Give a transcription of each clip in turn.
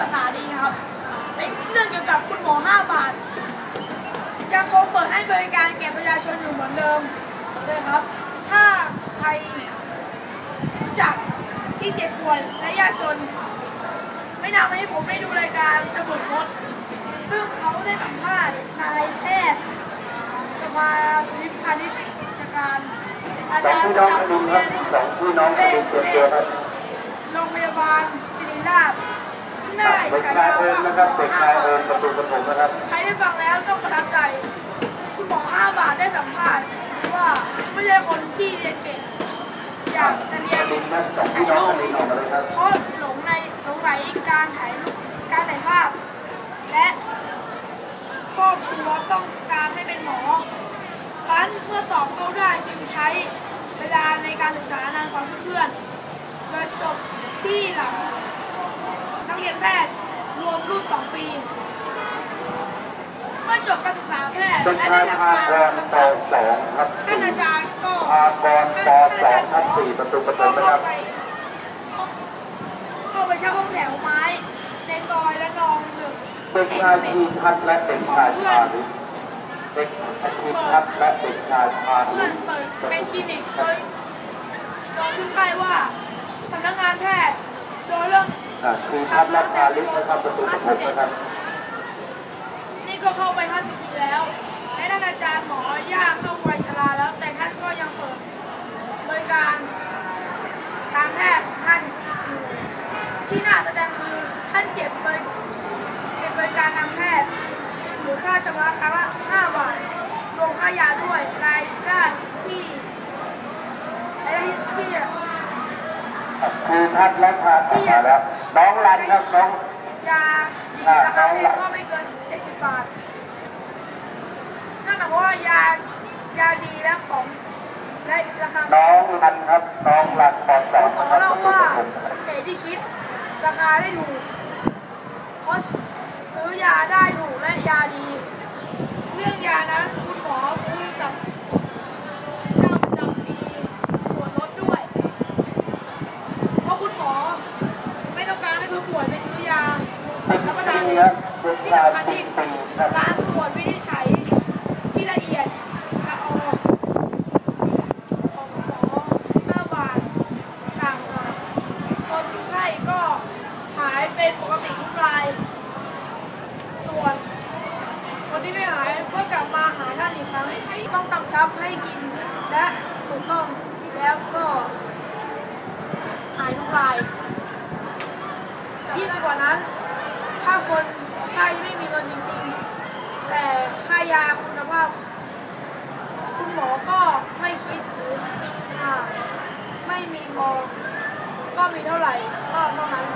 ภาษาดีนะครับ เป็นเรื่องเกี่ยวกับคุณหมอ 5 บาท ยังคงเปิดให้บริการแก่ประชาชนอยู่เหมือนเดิมเลยครับ ถ้าใครรู้จักที่เจ็บป่วยและยากจน ไม่นานวันนี้ผมได้ดูรายการจมูกมด ซึ่งเขาได้สัมภาษณ์นายแพทย์สภาวิพานิชการอาสองจารย์พี่ปน้อระงคจำโรดิงนเรีคยรับนสองพี่น้องคดินเตรียมตัวครับโรงพยาบาลศิริราช ซึ่งได้เด็กฉายาว่าครับเด็กห้าบาทใครได้ฟังแล้วต้องประทับใจ คุณหมอ5บาทได้สัมภาษณ์ว่าไม่ใช่คนที่เรียนเก่ง อยากจะเรียนดินนะสองพี่ายรับเพราะหลงในหลงไหลการถ่ายรูปการถ่ายภาพ และครอบครัวต้องการให้เป็นหมอครั้นเมื่อสอบเข้าได้จึงใช้เวลาในการศึกษานานกว่าเพื่อนๆโดยจบที่หลัง นักเรียนแพทย์ รวมรุ่นสองปี เมื่อจบการศึกษาแพทย์เป็นและชาได้ยทำพางานกรสักปพักสองครับท่านอาจารย์ก็พากรปสองครับสี่ประตูปฐก็มนะคเข้ารับไปห้องเข้าไปเช่าห้องแถวไม้ ในซอยละนองหนึ่งเด็กชายทีทัศน์และเด็กชายพาณิชย์เด็กชายทีทัศน์และเด็กชายพาณิเพื่อชนย์เปิดเป็นคลินิกโดยโดยขึ้นป้ายว่าสำนักงานแพทย์โดยเรื่องอ่าทีทัศน์และพาณิชย์นะครับประตูปฐมนะครับ นี่ก็เข้าไป 50 ปีแล้วและท่านอาจารย์หมอย่าเข้าวัยชราแล้ว แต่ท่านก็ยังเปิดบริการการแพทย์ของท่านอยู่ที่น่าอัศจรรย์คือท่านเก็บบริเก็บบริการทางแพทย์หรือค่าชำระครั้งละ 5 บาทรวมค่ายาด้วยรายได้ที่รายได้ที่จะทีทัศน์และพาณิชย์ม น้องรันครับน้องยาดีราคาแพงก็ไม่เกิน70บาทนั่นหมายความว่ายายาดีและของและราคาน้องลันครับน้องรันปอดสองคุณหมอเล่าว่าโอเหตุที่คิด ราคาได้ถูกเพราะซื้อยาได้ถูกและยาดี เรื่องยานั้นคุณหมอซื้อกับเจ้าประจำปีส่วนลดด้วย เพราะคุณหมอไม่ต้องการให้ผู้ป่วยไปซื้อยา เป็น รับประทานปีเองครับเป็นที่ชายสำคัญปีที่ปีครับ การตรวจวินิจฉัยที่ละเอียดละออของคุณหมอ5บาทต่างกันคนไข้ก็หายเป็นปกติทุกราย ส่วน คนที่ไม่หายเมื่อกลับมาหาท่านอีกครั้งต้องกำชับให้กิน และถูกต้องแล้วก็หายทุกรายยิ่งกว่านั้น ถ้าคนไข้ไม่มีเงินจริงๆ แต่ค่ายาคุณภาพ คุณหมอก็ไม่คิดหรือไม่มีพอก็มีเท่าไหร่ก็เท่านั้น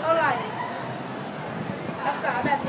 เท่าไหร่ รักษาแบบ